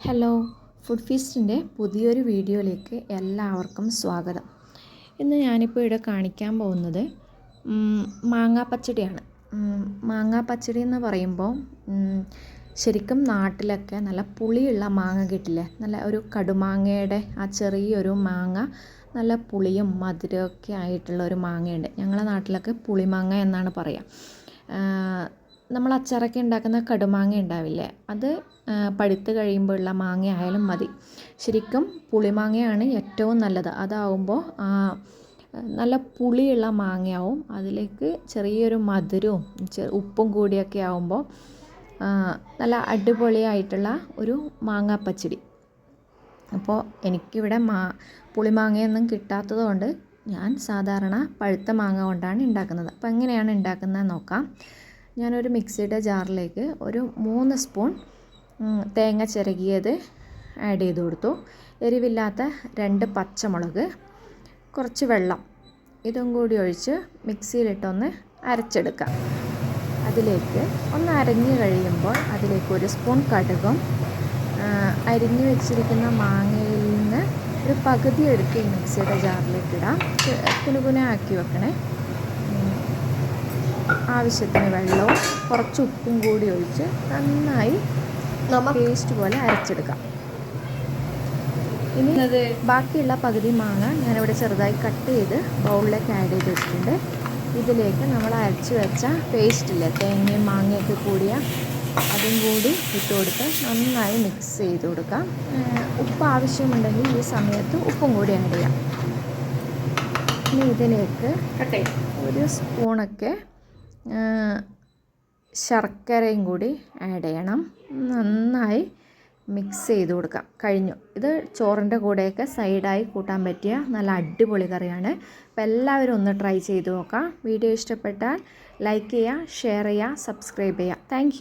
Hello food ഫീസ്റ്റിന്റെ പുതിയൊരു വീഡിയോയിലേക്ക് എല്ലാവർക്കും സ്വാഗതം. ഇന്ന് ഞാനിപ്പോൾ ഇവിടെ കാണിക്കാൻ പോകുന്നത് മാങ്ങാ പച്ചടിയാണ് മാങ്ങാ പച്ചടി എന്ന് പറയുമ്പോൾ ശരിക്കും നാട്ടിലൊക്കെ നല്ല പുളിയുള്ള മാങ്ങ കിട്ടില്ലേ? നല്ല ഒരു കടുമാങ്ങയുടെ ആ ചെറിയൊരു മാങ്ങ നല്ല പുളിയും മധുരമൊക്കെ ആയിട്ടുള്ള ഒരു മാങ്ങയുണ്ട്. ഞങ്ങളുടെ നാട്ടിലൊക്കെ പുളിമാങ്ങ എന്നാണ് പറയുക നമ്മൾ അച്ചാറൊക്കെ ഉണ്ടാക്കുന്ന കടുമാങ്ങ ഉണ്ടാവില്ലേ? അത് പഴുത്ത് കഴിയുമ്പോഴുള്ള മാങ്ങ ആയാലും മതി. ശരിക്കും പുളിമാങ്ങയാണ് ഏറ്റവും നല്ലത്. അതാവുമ്പോൾ നല്ല പുളിയുള്ള മാങ്ങയാവും. അതിലേക്ക് ചെറിയൊരു മധുരവും ഉപ്പും കൂടിയൊക്കെ ആവുമ്പോൾ നല്ല അടിപൊളിയായിട്ടുള്ള ഒരു മാങ്ങാ പച്ചടി അപ്പോൾ എനിക്കിവിടെ മാ പുളിമാങ്ങയൊന്നും കിട്ടാത്തത് കൊണ്ട് ഞാൻ സാധാരണ പഴുത്ത മാങ്ങ കൊണ്ടാണ് ഉണ്ടാക്കുന്നത്. അപ്പോൾ എങ്ങനെയാണ് ഉണ്ടാക്കുന്നത് നോക്കാം. ഞാനൊരു മിക്സിയുടെ ജാറിലേക്ക് ഒരു മൂന്ന് സ്പൂൺ തേങ്ങ ചിരകിയത് ആഡ് ചെയ്ത് കൊടുത്തു. എരിവില്ലാത്ത രണ്ട് പച്ചമുളക് കുറച്ച് വെള്ളം ഇതും കൂടി ഒഴിച്ച് മിക്സിയിലിട്ടൊന്ന് അരച്ചെടുക്കാം. അതിലേക്ക് ഒന്ന് അരഞ്ഞ് കഴിയുമ്പോൾ അതിലേക്ക് ഒരു സ്പൂൺ കടുകും അരിഞ്ഞ് വെച്ചിരിക്കുന്ന മാങ്ങയിൽ നിന്ന് ഒരു പകുതി എടുത്ത് ഈ മിക്സിയുടെ ജാറിലേക്ക് ഇടാം. കുനുകുന ആക്കി വെക്കണേ. ആവശ്യത്തിന് വെള്ളവും കുറച്ച് ഉപ്പും കൂടി ഒഴിച്ച് നന്നായി നമ്മൾ പേസ്റ്റ് പോലെ അരച്ചെടുക്കാം. ഇനി ബാക്കിയുള്ള പകുതി മാങ്ങ ഞാനിവിടെ ചെറുതായി കട്ട് ചെയ്ത് ബൗളിലേക്ക് ആഡ് ചെയ്ത് വെച്ചിട്ടുണ്ട്. ഇതിലേക്ക് നമ്മൾ അരച്ച് വെച്ച പേസ്റ്റില്ലേ തേങ്ങയും മാങ്ങയൊക്കെ കൂടിയ അതും കൂടി ഇട്ട് കൊടുത്ത് നന്നായി മിക്സ് ചെയ്ത് കൊടുക്കാം. ഉപ്പ് ആവശ്യമുണ്ടെങ്കിൽ ഈ സമയത്ത് ഉപ്പും കൂടി ആഡ് ചെയ്യാം. ഇനി ഇതിലേക്ക് ഒരു സ്പൂണൊക്കെ ശർക്കരയും കൂടി ആഡ് ചെയ്യണം. നന്നായി മിക്സ് ചെയ്ത് കൊടുക്കാം. കഴിഞ്ഞു. ഇത് ചോറിന്റെ കൂടെയൊക്കെ സൈഡായി കൂട്ടാൻ പറ്റിയ നല്ല അടിപൊളി കറിയാണ്. അപ്പോൾ എല്ലാവരും ഒന്ന് ട്രൈ ചെയ്ത് നോക്കാം. വീഡിയോ ഇഷ്ടപ്പെട്ടാൽ ലൈക്ക് ചെയ്യുക ഷെയർ ചെയ്യുക സബ്സ്ക്രൈബ് ചെയ്യുക. താങ്ക്